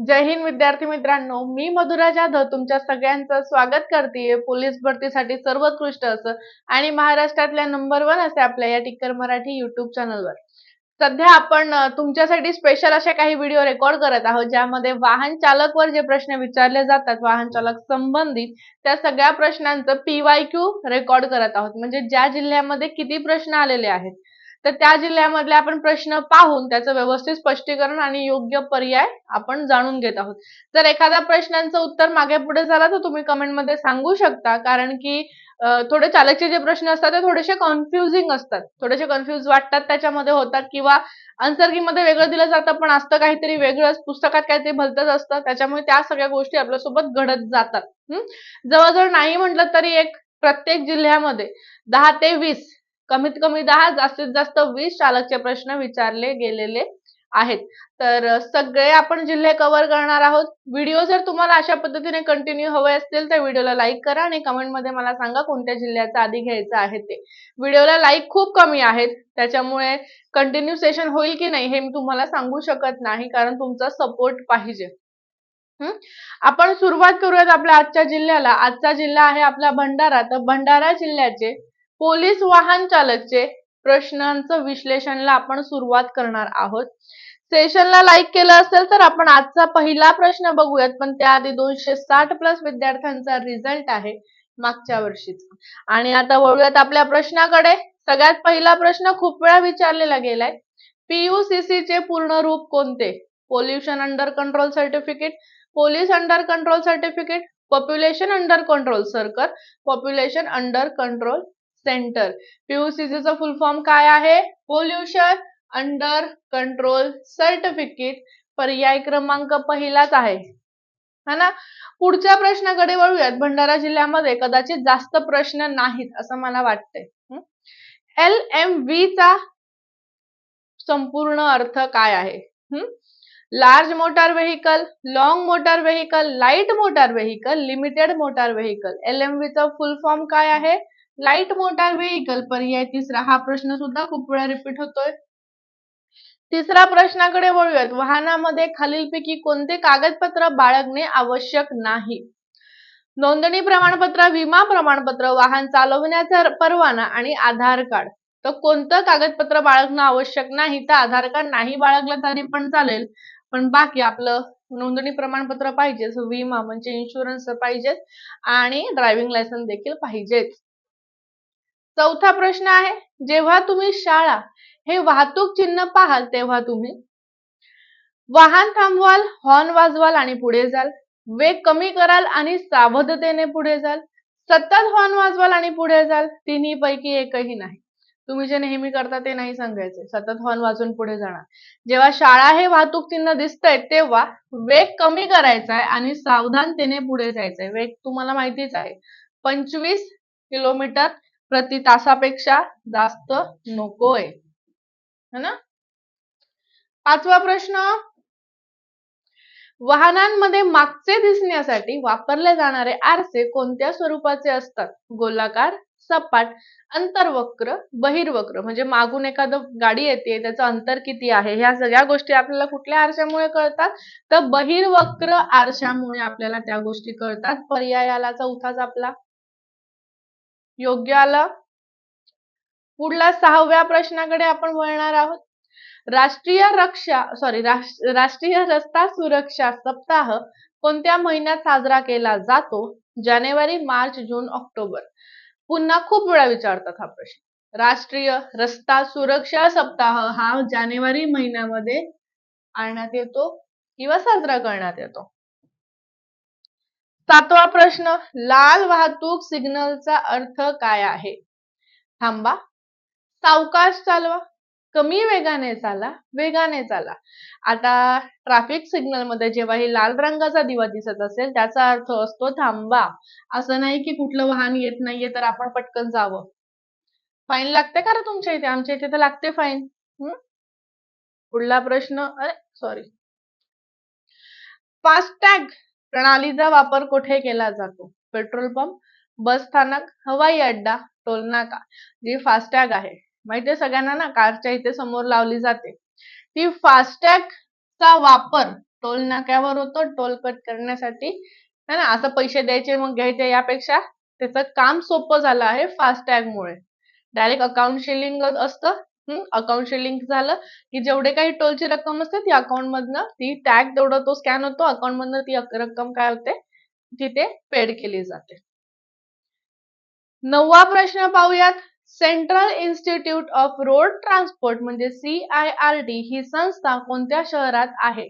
जय हिंद विद्यार्थी मित्रांनो मी मधुरा जाधव तुमच्या सगळ्यांचं स्वागत करते. पोलीस भरतीसाठी सर्वोत्कृष्ट असं आणि महाराष्ट्रातल्या नंबर वन असे आपल्या या टिक्कर मराठी युट्यूब चॅनलवर सध्या आपण तुमच्यासाठी स्पेशल अशा काही व्हिडिओ रेकॉर्ड करत आहोत ज्यामध्ये वाहन चालकवर जे प्रश्न विचारले जातात वाहन चालक संबंधित त्या सगळ्या प्रश्नांचं पीवाय क्यू रेकॉर्ड करत आहोत. म्हणजे ज्या जिल्ह्यामध्ये किती प्रश्न आलेले आहेत तर त्या जिल्ह्यामधले आपण प्रश्न पाहून त्याचं व्यवस्थित स्पष्टीकरण आणि योग्य पर्याय आपण जाणून घेत आहोत. जर एखाद्या प्रश्नांचं उत्तर मागे पुढे झालं तर तुम्ही कमेंटमध्ये सांगू शकता कारण की थोडे चालकचे जे प्रश्न असतात ते थोडेसे कन्फ्युजिंग असतात. थोडेसे कन्फ्युज वाटतात त्याच्यामध्ये होतात किंवा आन्सरमध्ये वेगळं दिलं जातं पण असतं काहीतरी वेगळंच पुस्तकात काहीतरी भलतंच असतं त्याच्यामुळे त्या सगळ्या गोष्टी आपल्यासोबत घडत जातात. जवळजवळ नाही म्हटलं तरी एक प्रत्येक जिल्ह्यामध्ये दहा ते वीस कमीत कमी दहा जास्तीत जास्त वीस चालकचे प्रश्न विचारले गेलेले आहेत. तर सगळे आपण जिल्हे कव्हर करणार आहोत. व्हिडिओ जर तुम्हाला अशा पद्धतीने कंटिन्यू हवे असतील तर व्हिडिओला लाईक करा आणि कमेंटमध्ये मला सांगा कोणत्या जिल्ह्याचा आधी घ्यायचं आहे ते. व्हिडिओला लाईक खूप कमी आहेत. त्याच्यामुळे कंटिन्यू सेशन होईल की नाही हे मी तुम्हाला सांगू शकत नाही कारण तुमचा सपोर्ट पाहिजे. आपण सुरुवात करूयात आपल्या आजच्या जिल्ह्याला. आजचा जिल्हा आहे आपला भंडारा. तर भंडारा जिल्ह्याचे पोलीस वाहन चालकचे प्रश्नांचं विश्लेषणला आपण सुरुवात करणार आहोत. सेशनला लाईक केलं असेल तर आपण आजचा पहिला प्रश्न बघूयात पण त्याआधी दोनशे साठ प्लस विद्यार्थ्यांचा रिझल्ट आहे मागच्या वर्षीचा. आणि आता वळूयात आपल्या प्रश्नाकडे. सगळ्यात पहिला प्रश्न खूप वेळा विचारलेला गेलाय. पीयूसीसी चे पूर्ण रूप कोणते? Pollution under control certificate police under control certificate population under control circle population under control centre PUCC चा फुल फॉर्म काय आहे? पोल्युशन अंडर कंट्रोल सर्टिफिकेट पर्याय क्रमांक पहिलाच आहे. है ना? पुढच्या प्रश्नाकडे वळूयात. भंडारा जिल्ह्यामध्ये कदाचित जास्त प्रश्न नाहीत असं मला वाटतंय. एल एम व्ही चा संपूर्ण अर्थ काय आहे? Large motor vehicle long motor vehicle light motor vehicle limited motor vehicle L M चा फुल फॉर्म काय आहे? लाइट मोटार व्हेकल पर्याय. तिसरा हा प्रश्न सुद्धा खूप वेळा रिपीट होतोय. तिसरा प्रश्नाकडे वळूयात. वाहनामध्ये खालीलपैकी कोणते कागदपत्र बाळगणे आवश्यक नाही? नोंदणी प्रमाणपत्र विमा प्रमाणपत्र वाहन चालवण्याचा परवाना आणि आधार कार्ड. तर कोणतं कागदपत्र बाळगणं आवश्यक नाही? तर आधार कार्ड नाही बाळगलं तरी पण चालेल. पण बाकी आपलं नोंदणी प्रमाणपत्र पाहिजेच विमा म्हणजे इन्शुरन्स पाहिजेच. आणि ड्रायव्हिंग लायसन्स देखील पाहिजेच. चौथा प्रश्न आहे जेव्हा तुम्ही शाळा हे वाहतूक चिन्ह पाहाल तेव्हा तुम्ही वाहन थांबवाल हॉर्न वाजवाल आणि पुढे जाल. वेग कमी कराल आणि सावधतेने पुढे जाल. सतत हॉर्न वाजवाल आणि पुढे जाल तिन्ही पैकी एकही नाही. तुम्ही जे नेहमी करता ते नाही सांगायचे. सतत हॉर्न वाजून पुढे जाणार. जेव्हा शाळा हे वाहतूक चिन्ह दिसतंय तेव्हा वेग कमी करायचा आहे आणि सावधानतेने पुढे जायचंय. वेग तुम्हाला माहितीच आहे. पंचवीस किलोमीटर प्रति तासापेक्षा जास्त नकोय. है ना? पाचवा प्रश्न. वाहनांमध्ये मागचे दिसण्यासाठी वापरले जाणारे आरसे कोणत्या स्वरूपाचे असतात? गोलाकार सपाट अंतर्वक्र बहिर्वक्र. म्हणजे मागून एखादं गाडी येते त्याचं अंतर किती आहे? ह्या सगळ्या गोष्टी आपल्याला कुठल्या आरशामुळे कळतात? तर बहिर्वक्र आरशामुळे आपल्याला त्या गोष्टी कळतात. पर्यायालाचा आला चौथाच आपला योग्य आलं? पुढला सहाव्या प्रश्नाकडे आपण वळणार आहोत. राष्ट्रीय रक्षा सॉरी राष्ट्रीय रस्ता सुरक्षा सप्ताह कोणत्या महिन्यात साजरा केला जातो? जानेवारी मार्च जून ऑक्टोबर. पुन्हा खूप वेळा विचारतात हा प्रश्न. राष्ट्रीय रस्ता सुरक्षा सप्ताह हा जानेवारी महिन्यामध्ये आणण्यात येतो किंवा साजरा करण्यात येतो? सातवा प्रश्न लाल वाहतूक सिग्नलचा अर्थ काय आहे? थांबा. सावकाश चालवा. कमी वेगाने चाला वेगाने चाला. आता ट्रॅफिक सिग्नलमध्ये जेव्हा हे लाल रंगाचा दिवा दिसत असेल त्याचा अर्थ असतो थांबा. असं नाही की कुठलं वाहन येत नाहीये तर आपण पटकन जावं. फाईन लागते का रे तुमच्या इथे? आमच्या इथे तर लागते फाईन पुढला प्रश्न अरे सॉरी फास्टॅग प्रणालीचा वापर कुठे केला जातो? पेट्रोल पंप बस स्थानक हवाई अड्डा टोलनाका जी फास्टॅग आहे. माहितीये सगळ्यांना ना? कारच्या इथे समोर लावली जाते. ती फास्टॅग चा वापर टोल नाक्यावर होतो टोल कट करण्यासाठी. है ना? असं पैसे द्यायचे मग घ्यायचे यापेक्षा त्याचं काम सोपं झालं आहे फास्टॅग मुळे. डायरेक्ट अकाउंट शिलिंग असतं अकाउंट लिंक झालं की जेवढे काही टोलची रक्कम असते ती अकाउंट मधनं ती टॅग तेवढं तो स्कॅन होतो अकाउंट मधनं ती रक्कम काय होते तिथे पेड केली जाते. नववा प्रश्न पाहूयात. Central Institute of Road Transport म्हणजे सी आय आर ही संस्था कोणत्या शहरात आहे?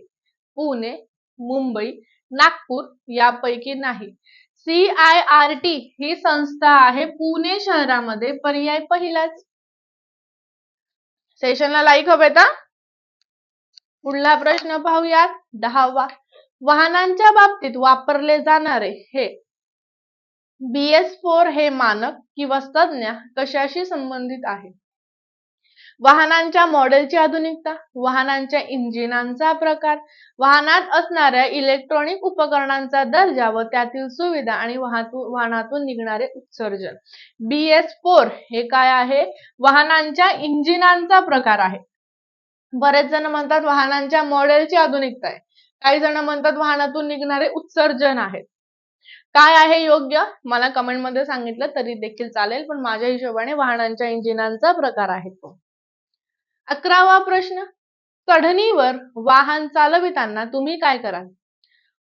पुणे मुंबई नागपूर यापैकी नाही. सी आय आर टी ही संस्था आहे पुणे शहरामध्ये. पर्याय पहिलाच. सेशनला लाईक हवे का पुढला प्रश्न पाहूयात. दहावा. वाहनांच्या बाबतीत वापरले जाणारे हे बीएस फोर हे मानक किंवा संज्ञा कशाशी संबंधित आहे? वाहनांच्या मॉडेलची आधुनिकता वाहनांच्या इंजिनांचा प्रकार वाहनात असणाऱ्या इलेक्ट्रॉनिक उपकरणांचा दर्जा व त्यातील सुविधा आणि वाहतूक वाहनातून निघणारे उत्सर्जन. बी एस फोर हे काय आहे? वाहनांच्या इंजिनांचा प्रकार आहे. बरेच जण म्हणतात वाहनांच्या मॉडेलची आधुनिकता आहे. काही जण म्हणतात वाहनातून निघणारे उत्सर्जन आहेत काय आहे योग्य? मला कमेंटमध्ये सांगितलं तरी देखील चालेल पण माझ्या हिशोबाने वाहनांच्या इंजिनांचा प्रकार आहे तो. अकरावा प्रश्न. चढणीवर वाहन चालविताना तुम्ही काय कराल?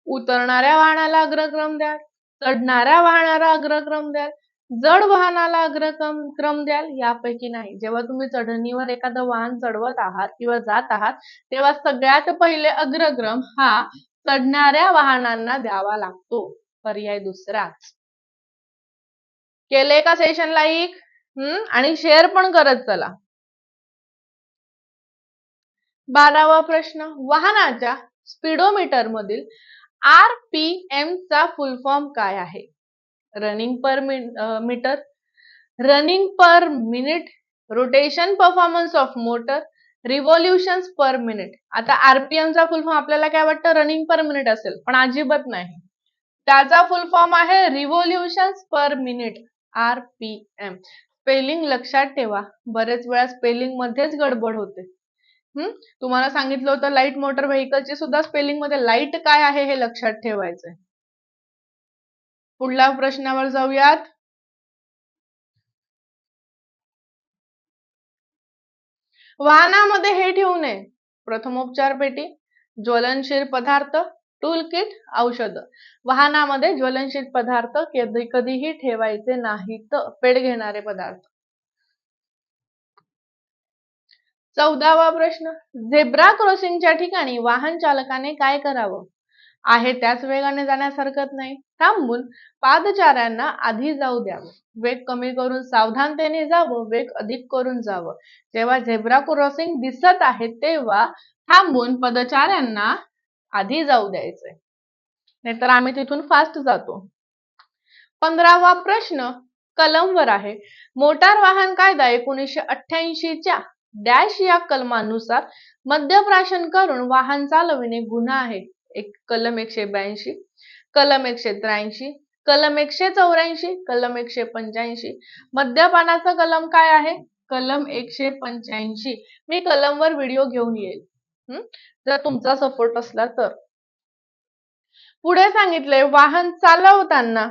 उतरणाऱ्या वाहनाला अग्रक्रम द्याल चढणाऱ्या वाहनाला अग्रक्रम द्याल जड वाहनाला अग्रक्रम क्रम द्याल यापैकी नाही. जेव्हा तुम्ही चढणीवर एखादं वाहन चढवत आहात किंवा जात आहात तेव्हा सगळ्यात पहिले अग्रक्रम हा चढणाऱ्या वाहनांना द्यावा लागतो. पर्याय दुसराच केले का सेशन लाईक हम्म? आणि शेअर पण करत चला. बारावा प्रश्न. वाहनाच्या स्पीडोमीटर मधील आर पी एम चा फुल फॉर्म काय आहे? Running per meter running per minute rotation performance of motor revolution per minute आता आरपीएम चा फुल फॉर्म आपल्याला काय वाटतं? रनिंग पर मिनिट असेल. पण अजिबात नाही. त्याचा फुल फॉर्म आहे revolution per minute R P M spelling लक्षात ठेवा. बरेच वेळा स्पेलिंग मध्येच गडबड होते. तुम्हाला सांगितलं होतं लाइट मोटर व्हेकलचे सुद्धा स्पेलिंगमध्ये लाइट काय आहे हे लक्षात ठेवायचंय. पुढल्या प्रश्नावर जाऊयात. वाहनामध्ये हे ठेवू नये. प्रथमोपचार पेटी ज्वलनशील पदार्थ टूल किट औषध. वाहनामध्ये ज्वलनशील पदार्थ कधी कधीही ठेवायचे नाहीत. पेड घेणारे पदार्थ. चौदावा प्रश्न. झेब्रा क्रॉसिंगच्या ठिकाणी वाहन चालकाने काय करावं? आहे त्याच वेगाने जाण्यास हरकत नाही. थांबून पादचाऱ्यांना आधी जाऊ द्यावं वेग कमी करून सावधानतेने जावं वेग अधिक करून जावं. जेव्हा झेब्रा क्रॉसिंग दिसत आहे तेव्हा थांबून पदचाऱ्यांना आधी जाऊ द्यायचंय. नाहीतर आम्ही तिथून फास्ट जातो. पंधरावा प्रश्न. कलमवर आहे. मोटार वाहन कायदा एकोणीसशे अठ्ठ्याऐंशीच्या डॅश या कलमानुसार मद्यप्राशन करून वाहन चालविणे गुन्हा आहे. एक कलम एकशे ब्याऐंशी कलम एकशे त्र्याऐंशी कलम एकशे चौऱ्याऐंशी कलम एकशे पंच्याऐंशी. मद्यपानाचा कलम काय आहे? कलम एकशे पंच्याऐंशी. मी कलमवर व्हिडिओ घेऊन येईल. जर तुमचा सपोर्ट असला तर. पुढे सांगितले वाहन चालवताना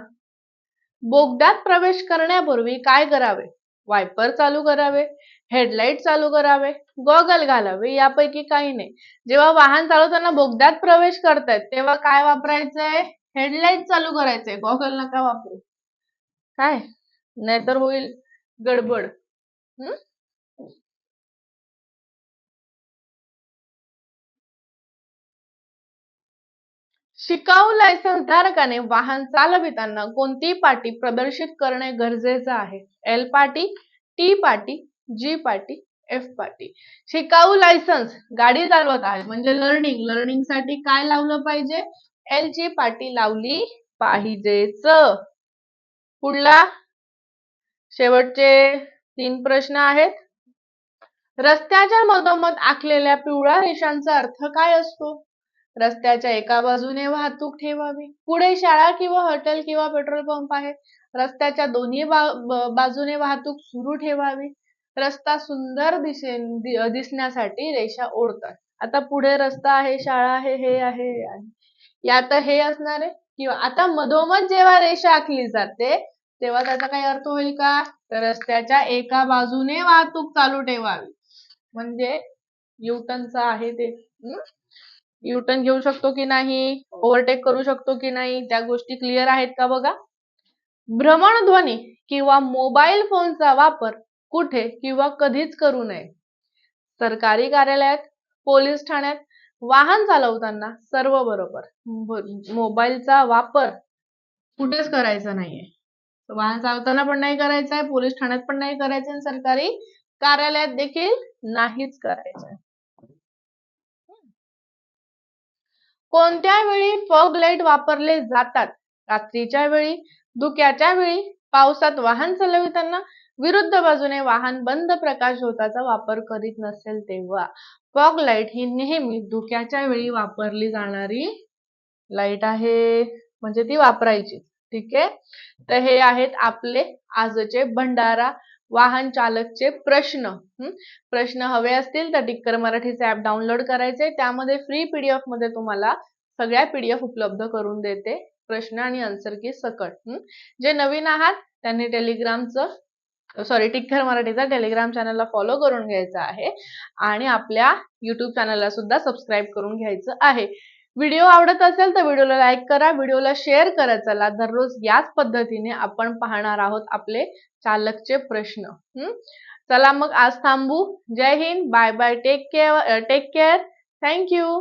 बोगद्यात प्रवेश करण्यापूर्वी काय करावे? वायपर चालू करावे? हेडलाईट चालू करावे गॉगल घालावे यापैकी काही नाही. जेव्हा वाहन चालवताना बोगद्यात प्रवेश करतायत तेव्हा काय वापरायचंय? हेडलाईट चालू करायचंय. गॉगल नका वापरू. काय? नाहीतर होईल गडबड. शिकाऊ लायसन्स धारकाने वाहन चालविताना कोणती पाटी प्रदर्शित करणे गरजेचं आहे. एल पाटी टी पाटी जी पाटी एफ पाटी शिकाऊ लायसन्स गाडी चालवत आहे. म्हणजे लर्निंग लर्निंगसाठी काय लावलं पाहिजे? एल ची पाटी लावली पाहिजेच. पुढला शेवटचे तीन प्रश्न आहेत. रस्त्याच्या मधोमध आखलेल्या पिवळ्या रेषांचा अर्थ काय असतो? रस्त्याच्या एका बाजूने वाहतूक ठेवावी. पुढे शाळा किंवा हॉटेल किंवा पेट्रोल पंप आहे. रस्त्याच्या दोन्ही बाजूने वाहतूक सुरू ठेवावी. रस्ता सुंदर दिसे दिसण्यासाठी रेषा ओढतात. आता पुढे रस्ता आहे शाळा आहे हे आहे हे आहे. यात हे असणार आहे. किंवा आता मधोमध जेव्हा रेषा आखली जाते तेव्हा त्याचा काही अर्थ होईल का? तर रस्त्याच्या एका बाजूने वाहतूक चालू ठेवावी. म्हणजे युटनचा आहे ते. युटर्न घेऊ शकतो की नाही? ओव्हरटेक करू शकतो की नाही? त्या गोष्टी क्लिअर आहेत का बघा? भ्रमणध्वनी किंवा मोबाईल फोनचा वापर कुठे किंवा कधीच करू नये. सरकारी कार्यालयात पोलीस ठाण्यात वाहन चालवताना सर्व बरोबर. मोबाईलचा वापर कुठेच करायचा नाहीये. वाहन चालवताना पण नाही करायचंय पोलीस ठाण्यात पण नाही करायचं आणि सरकारी कार्यालयात देखील नाहीच करायचंय. कोणत्या वेळी फॉग लाइट वापरले जातात? रात्रीच्या वेळी धुक्याच्या वेळी पावसात वाहन चालविताना विरुद्ध बाजूने वाहन बंद प्रकाश झोताचा वापर करीत नसेल तेव्हा. फॉग लाइट ही नेहमी धुक्याच्या वेळी वापरली जाणारी लाइट आहे. म्हणजे ती वापरायची. ठीक आहे? तर हे आहेत आपले आजचे भंडारा वाहन चालकचे प्रश्न. प्रश्न हवे असतील तर टिक्कर मराठीचे ऍप डाउनलोड करायचे. त्यामध्ये फ्री पीडीएफमध्ये तुम्हाला सगळ्या पीडीएफ उपलब्ध करून देते प्रश्न आणि आन्सर की सकट. जे नवीन आहात त्यांनी टेलिग्रामचं सॉरी टिक्कर मराठीचा टेलिग्राम चॅनलला फॉलो करून घ्यायचा आहे. आणि आपल्या युट्यूब चॅनलला सुद्धा सबस्क्राईब करून घ्यायचं आहे. व्हिडिओ आवडत असेल तर व्हिडिओला लाईक करा व्हिडिओला शेअर करा. चला दररोज याच पद्धतीने आपण पाहणार आहोत आपले चालकचे प्रश्न. चला मग आज थांबू. जय Hind. Bye bye take care take care thank you